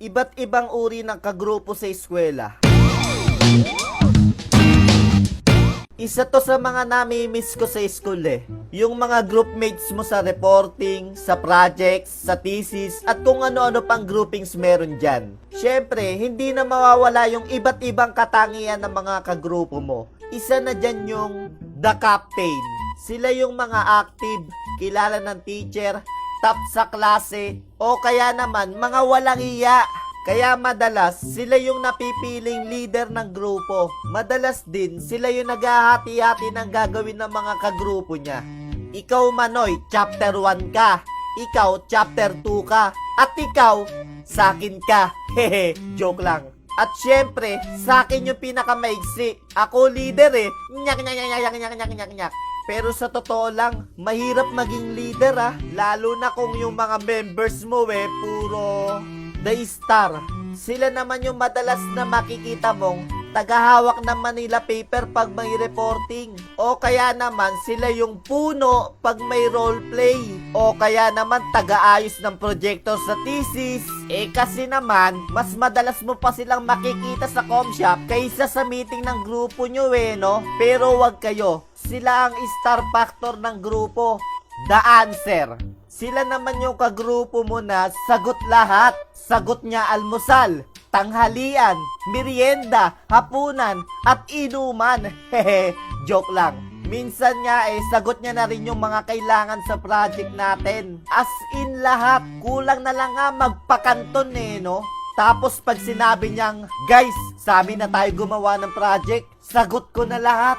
iba't ibang uri ng kagrupo sa eskwela. Isa to sa mga nami-miss ko sa school eh. Yung mga groupmates mo sa reporting, sa projects, sa thesis, at kung ano-ano pang groupings meron dyan. Siyempre, hindi na mawawala yung iba't ibang katangian ng mga kagrupo mo. Isa na dyan yung the captain. Sila yung mga active, kilala ng teacher, top sa klase, o kaya naman mga walang iya. Kaya madalas, sila yung napipiling leader ng grupo. Madalas din, sila yung naghahati-hati ng gagawin ng mga kagrupo niya. Ikaw Manoy, chapter 1 ka. Ikaw, chapter 2 ka. At ikaw, sa akin ka. Hehe, joke lang. At syempre, sa akin yung pinakamaigsi. Ako leader eh. Nyak, nyak, nyak, nyak, nyak, nyak, nyak, nyak. Pero sa totoo lang, mahirap maging leader ah. Lalo na kung yung mga members mo eh, puro the star. Sila naman yung madalas na makikita mong tagahawak ng Manila paper pag may reporting. O kaya naman sila yung puno pag may role play. O kaya naman tagaayos ng projector sa thesis. Eh kasi naman, mas madalas mo pa silang makikita sa com shop kaysa sa meeting ng grupo nyo eh, no? Pero wag kayo, sila ang star factor ng grupo. The answer. Sila naman yung kagrupo mo na sagot lahat. Sagot niya almusal, tanghalian, merienda, hapunan, at inuman. Hehe, joke lang. Minsan nga eh, sagot niya na rin yung mga kailangan sa project natin. As in lahat, kulang na lang nga magpakanton eh, no? Tapos pag sinabi niyang, guys, sa amin na tayo gumawa ng project, sagot ko na lahat.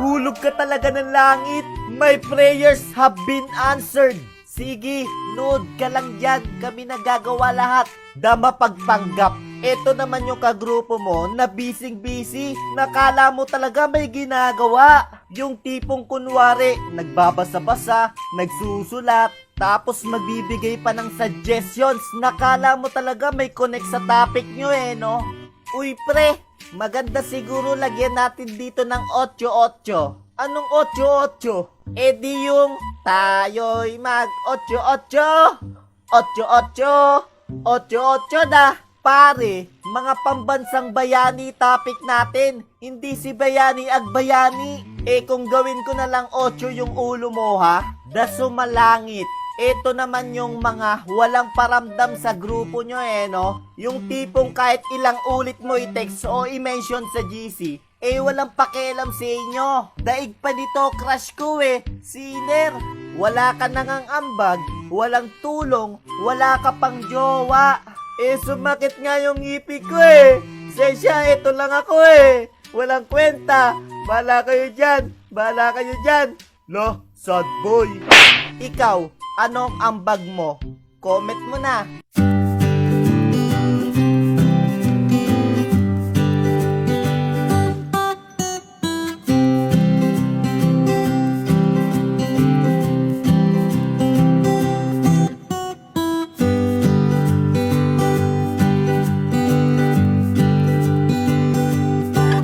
Hulog ka talaga ng langit. My prayers have been answered. Sige, nood ka lang dyan. Kami nagagawa lahat. Dama pagpanggap. Ito naman yung kagrupo mo na busy-busy. Nakala mo talaga may ginagawa. Yung tipong kunwari, nagbabasa-basa, nagsusulat, tapos magbibigay pa ng suggestions. Nakala mo talaga may connect sa topic nyo eh, no? Uy pre, maganda siguro lagyan natin dito ng 8-8. Anong 8-8? Eh di yung tayo'y mag 8-8. 8-8. 8-8 na. Pare, mga pambansang bayani topic natin. Hindi si bayani ag bayani. Eh kung gawin ko na lang 8 yung ulo mo ha, da sumalangit. Ito naman yung mga walang paramdam sa grupo nyo eh, no? Yung tipong kahit ilang ulit mo i-text o i-mention sa GC, eh walang pakialam sa inyo. Daig pa nito, crush ko eh. Siner, wala ka nang ambag, walang tulong, wala ka pang jowa. Eh sumakit nga yung ngipin ko eh. Sensya, ito lang ako eh. Walang kwenta. Bala kayo dyan. Bala kayo dyan. Lo, sad boy. Ikaw, anong ambag mo? Comment mo na.